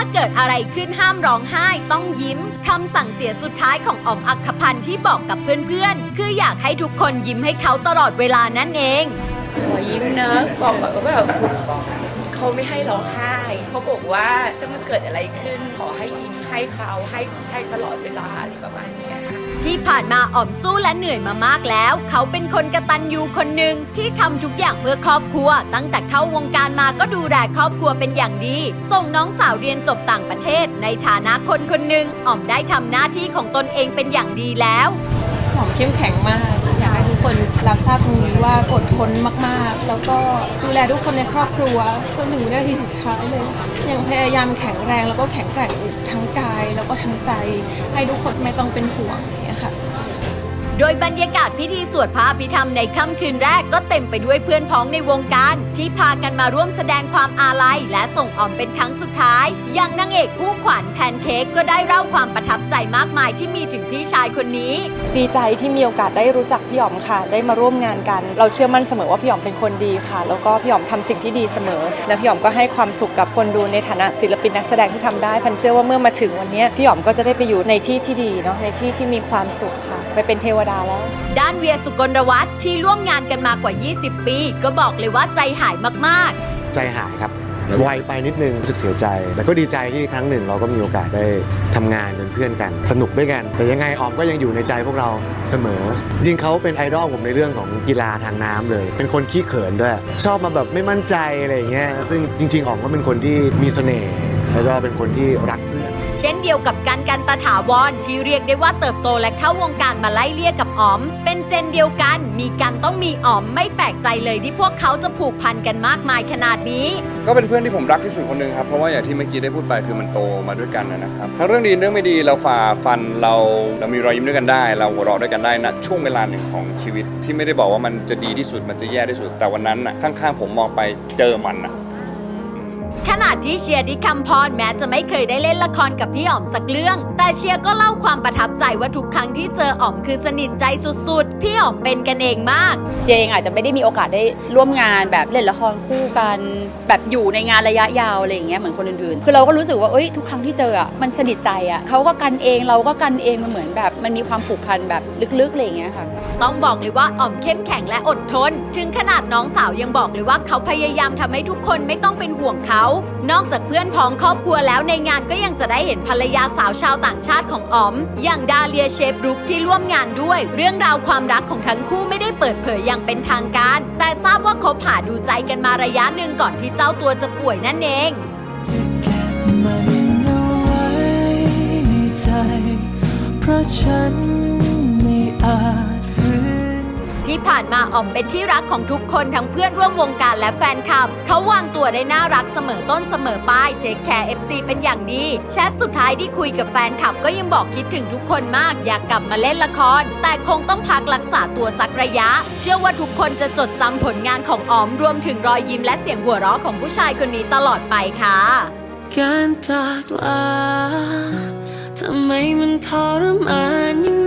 าเกิดอะไรขึ้นห้ามร้องไห้ต้องยิ้มคำสั่งเสียสุดท้ายของอ๋อมอักขพันธ์ที่บอกกับเพื่อนๆ คืออยากให้ทุกคนยิ้มให้เขาตลอดเวลานั่นเองขอยิ้มนะบอกแบบว่าแบบ เขาไม่ให้ร้องไห้เขาบอกว่าถ้ามันเกิดอะไรขึ้น ขอให้ยิ้มให้เขาให้ให้ตลอดเวลาอะไรประมาณเนี้ยค่ะ ที่ผ่านมาอ๋อมสู้และเหนื่อยมามากแล้ว เขาเป็นคนกระตันยูคนหนึ่งที่ทำทุกอย่างเพื่อครอบครัว ตั้งแต่เข้าวงการมาก็ดูแลครอบครัวเป็นอย่างดี ส่งน้องสาวเรียนจบต่างประเทศ ในฐานะคนคนหนึ่งอ๋อมได้ทำหน้าที่ของตนเองเป็นอย่างดีแล้ว หอมเข้มแข็งมากอยากให้ทุก คนรับทราบตรงนี้ว่าอดทนมากๆ แล้วก็ดูแลทุกคนในครอบครัวจนถึงวินาทีสุดท้ายเลยยังพยายามแข็งแรงแล้วก็แข็งแกร่งทั้งกายแล้วก็ทั้งใจ ให้ทุกคนไม่ต้องเป็นห่วงอย่างเงี้ยค่ะ โดยบรรยากาศพิธีสวดพระอภิธรรมในค่ำคืนแรกก็เต็มไปด้วยเพื่อนพ้องในวงการ ที่พากันมาร่วมแสดงความอาลัย และส่งออมเป็นครั้งสุดท้าย อย่างนางเอกคู่ขวัญแพนเค้กก็ได้เล่าความประทับใจมากมายที่มีถึงพี่ชายคนนี้ ดีใจที่มีโอกาสได้รู้จักพี่หยอมค่ะ ได้มาร่วมงานกัน เราเชื่อมั่นเสมอว่าพี่หยอมเป็นคนดีค่ะ แล้วก็พี่หยอมทำสิ่งที่ดีเสมอ และพี่หยอมก็ให้ความสุขกับคนดูในฐานะศิลปินนักแสดงที่ทำได้พันเชื่อว่าเมื่อมาถึงวันนี้พี่หยอมก็จะได้ไปอยู่ในที่ที่ดีเนาะในที่ที่มีความสุขค่ะ ไปเป็นเทวดาแล้ว ด้านเวียสุกลวัฒน์ที่ร่วมงานกันมากว่า 20 ปี ก็บอกเลยว่าใจหายมากๆใจหายครับไวไปนิดนึงรู้สึกเสียใจ แต่ก็ดีใจที่ครั้งหนึ่งเราก็มีโอกาสได้ทำงานเป็นเพื่อนกัน สนุกด้วยกัน แต่ยังไงออมก็ยังอยู่ในใจพวกเราเสมอ จริงๆเขาเป็นไอดอลผมในเรื่องของกีฬาทางน้ำเลย เป็นคนขี้เขินด้วย ชอบมาแบบไม่มั่นใจอะไรอย่างเงี้ยซึ่งจริง ๆออมก็เป็นคนที่มีเสน่ห์แล้วก็เป็นคนที่รักเพื่อน เช่นเดียวกับกันกันตาถาวรที่เรียกได้ว่าเติบโตและเข้าวงการมาไล่เลี่ยกับอ๋อม เป็นเจนเดียวกัน มีกันต้องมีอ๋อมไม่แปลกใจเลยที่พวกเขาจะผูกพันกันมากมายขนาดนี้ ก็เป็นเพื่อนที่ผมรักที่สุดคนหนึ่งครับเพราะว่าอย่างที่เมื่อกี้ได้พูดไปคือมันโตมาด้วยกันนะครับทั้งเรื่องดีเรื่องไม่ดีเราฝ่าฟันเราเรามีรอยยิ้มด้วยกันได้ เราหัวเราะด้วยกันได้นะช่วงเวลาหนึ่งของชีวิต ที่ไม่ได้บอกว่ามันจะดีที่สุดมันจะแย่ที่สุดแต่วันนั้นน่ะข้างๆผมมองไปเจอมันน่ะ ขณะที่เชียร์ดิคำพรแม้จะไม่เคยได้เล่นละครกับพี่อ๋อมสักเรื่อง แต่เชียร์ก็เล่าความประทับใจว่าทุกครั้งที่เจออ๋อมคือสนิทใจสุดๆ พี่อ๋อมเป็นกันเองมาก เชียร์เองอาจจะไม่ได้มีโอกาสได้ร่วมงานแบบเล่นละครคู่กัน แบบอยู่ในงานระยะยาวอะไรอย่างเงี้ยเหมือนคนอื่นๆ คือเราก็รู้สึกว่าเอ้ยทุกครั้งที่เจออะมันสนิทใจอะเขาก็กันเองเราก็กันเองมันเหมือนแบบมันมีความผูกพันแบบลึกๆอะไรอย่างเงี้ยค่ะต้องบอกเลยว่าอ๋อมเข้มแข็งและอดทน ถึงขนาดน้องสาวยังบอกเลยว่าเขาพยายามทำให้ทุกคนไม่ต้องเป็นห่วงเขานอกจากเพื่อนพ้องครอบครัวแล้วในงานก็ยังจะได้เห็นภรรยาสาวชาวต่างชาติของอ๋อม อย่างดาเลียเชฟรุกที่ร่วมงานด้วย เรื่องราวความรักของทั้งคู่ไม่ได้เปิดเผยอย่างเป็นทางการ แต่ทราบว่าคบหาดูใจกันมาระยะหนึ่งก่อนที่เจ้าตัวจะป่วยนั่นเองเพราะฉันไม่อาจ ที่ผ่านมาออมเป็นที่รักของทุกคนทั้งเพื่อนร่วมวงการและแฟนคลับ เขาวางตัวได้น่ารักเสมอต้นเสมอปลายเทคแคร์ FC เป็นอย่างดี แชทสุดท้ายที่คุยกับแฟนคลับก็ยังบอกคิดถึงทุกคนมากอยากกลับมาเล่นละคร แต่คงต้องพักรักษาตัวสักระยะ เชื่อว่าทุกคนจะจดจำผลงานของออมรวมถึงรอยยิ้มและเสียงหัวเราะของผู้ชายคนนี้ตลอดไปค่ะการจากลาทำไมมันทรมานย่าง